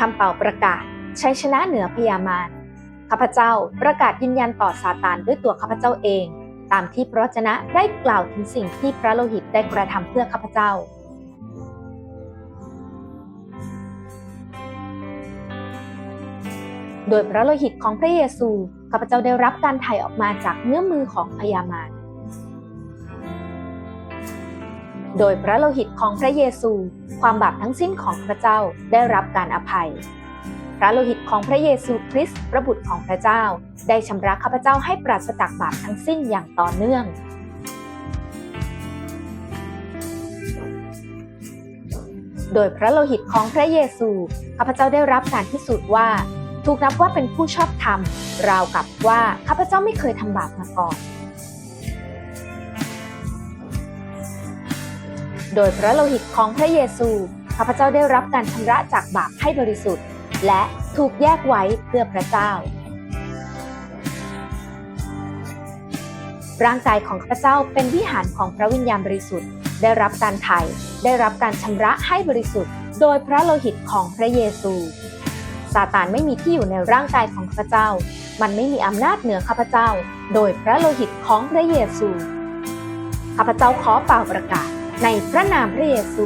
คำเป่าประกาศชัยชนะเหนือพยามารข้าพเจ้าประกาศยืนยันต่อซาตานด้วยตัวข้าพเจ้าเอง ตามที่พระวจนะได้กล่าวถึงสิ่งที่พระโลหิตได้กระทำเพื่อข้าพเจ้า โดยพระโลหิตของพระเยซูข้าพเจ้าได้รับการไถ่ออกมาจากเงื้อมมือของพยามาร โดยพระโลหิตของพระเยซู ความบาปทั้งสิ้นของพระเจ้าได้รับการอภัย พระโลหิตของพระเยซูคริสต์พระบุตรของพระเจ้า ได้ชำระข้าพเจ้าให้ปราศจากบาปทั้งสิ้นอย่างต่อเนื่อง โดยพระโลหิตของพระเยซู ข้าพเจ้าได้รับการพิสูจน์ว่า ถูกนับว่าเป็นผู้ชอบธรรม ราวกับว่าข้าพเจ้าไม่เคยทำบาปมาก่อน โดยพระโลหิตของพระเยซูข้าพเจ้าได้รับการชำระจากบาปให้บริสุทธิ์ และถูกแยกไว้เพื่อพระเจ้า ร่างกายของข้าพเจ้าเป็นวิหารของพระวิญญาณบริสุทธิ์ ได้รับการไถ่ได้รับการชำระให้บริสุทธิ์ โดยพระโลหิตของพระเยซูซาตานไม่มีที่อยู่ในร่างกายของข้าพเจ้า มันไม่มีอำนาจเหนือข้าพเจ้า โดยพระโลหิตของพระเยซู ข้าพเจ้าขอเป่าประกาศ ในพระนามพระเยซู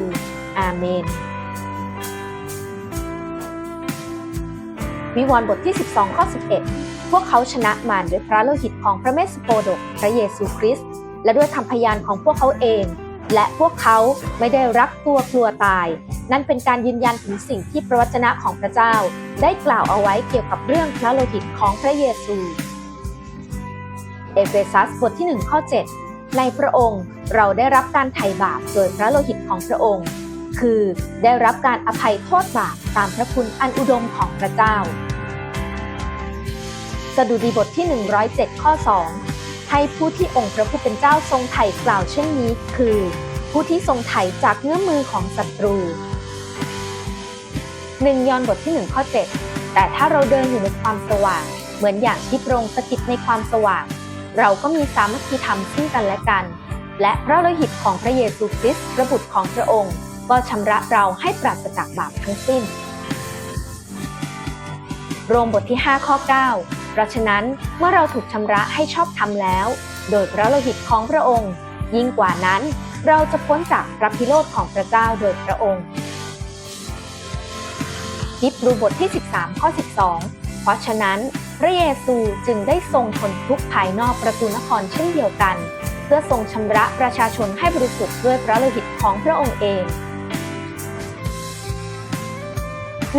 อาเมน วิวรณ์บทที่ 12 ข้อ 11 พวกเขาชนะมารด้วยพระโลหิตของพระเมสสโปดก พระเยซูคริสต์ และด้วยคำพยานของพวกเขาเอง และพวกเขาไม่ได้รักตัวกลัวตาย นั่นเป็นการยืนยันถึงสิ่งที่พระวจนะของพระเจ้า ได้กล่าวเอาไว้เกี่ยวกับเรื่องพระโลหิตของพระเยซู เอเฟซัสบทที่ 1 ข้อ 7 ในพระองค์เราได้รับการไถ่บาปโดยพระโลหิตของพระองค์ คือได้รับการอภัยโทษบาปตามพระคุณอันอุดมของพระเจ้า สดุดีบทที่ 107 ข้อ 2 ให้ผู้ที่องค์พระผู้เป็นเจ้าทรงไถ่กล่าวเช่นนี้ คือ ผู้ที่ทรงไถ่จากเงื้อมือของศัตรูหนึ่งยอห์นบทที่ 1 ข้อ 7 แต่ถ้าเราเดินอยู่ในความสว่าง เหมือนอย่างที่พระองค์สถิตในความสว่าง เราก็มีสามัคคีธรรมซึ่งกันและกัน และพระโลหิตของพระเยซูคริสต์พระบุตรของพระองค์ ก็ชำระเราให้ปราศจากบาปทั้งสิ้น โรมบทที่ 5 ข้อ 9 เพราะฉะนั้นเมื่อเราถูกชำระให้ชอบธรรมแล้ว โดยพระโลหิตของพระองค์ ยิ่งกว่านั้น เราจะพ้นจากพระพิโรธของพระเจ้าโดยพระองค์ฮิบรูบทที่ 13 ข้อ 12 เพราะฉะนั้น พระเยซูจึงได้ทรงทนทุกข์ภายนอกประตูนครเช่นเดียวกัน เพื่อทรงชำระประชาชนให้บริสุทธิ์ด้วยพระโลหิตของพระองค์เอง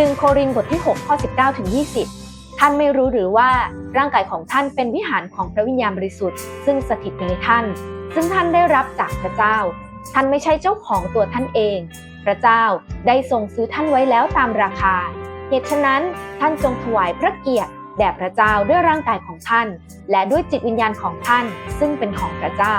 1 โครินธ์บทที่ 6 ข้อ 19 ถึง 20 ท่านไม่รู้หรือว่าร่างกายของท่านเป็นวิหารของพระวิญญาณบริสุทธิ์ ซึ่งสถิตอยู่ในท่าน ซึ่งท่านได้รับจากพระเจ้า ท่านไม่ใช่เจ้าของตัวท่านเอง พระเจ้าได้ทรงซื้อท่านไว้แล้วตามราคา เหตุฉะนั้นท่านจงถวายพระเกียรติ แด่พระเจ้าด้วยร่างกายของท่าน และด้วยจิตวิญญาณของท่าน ซึ่งเป็นของพระเจ้า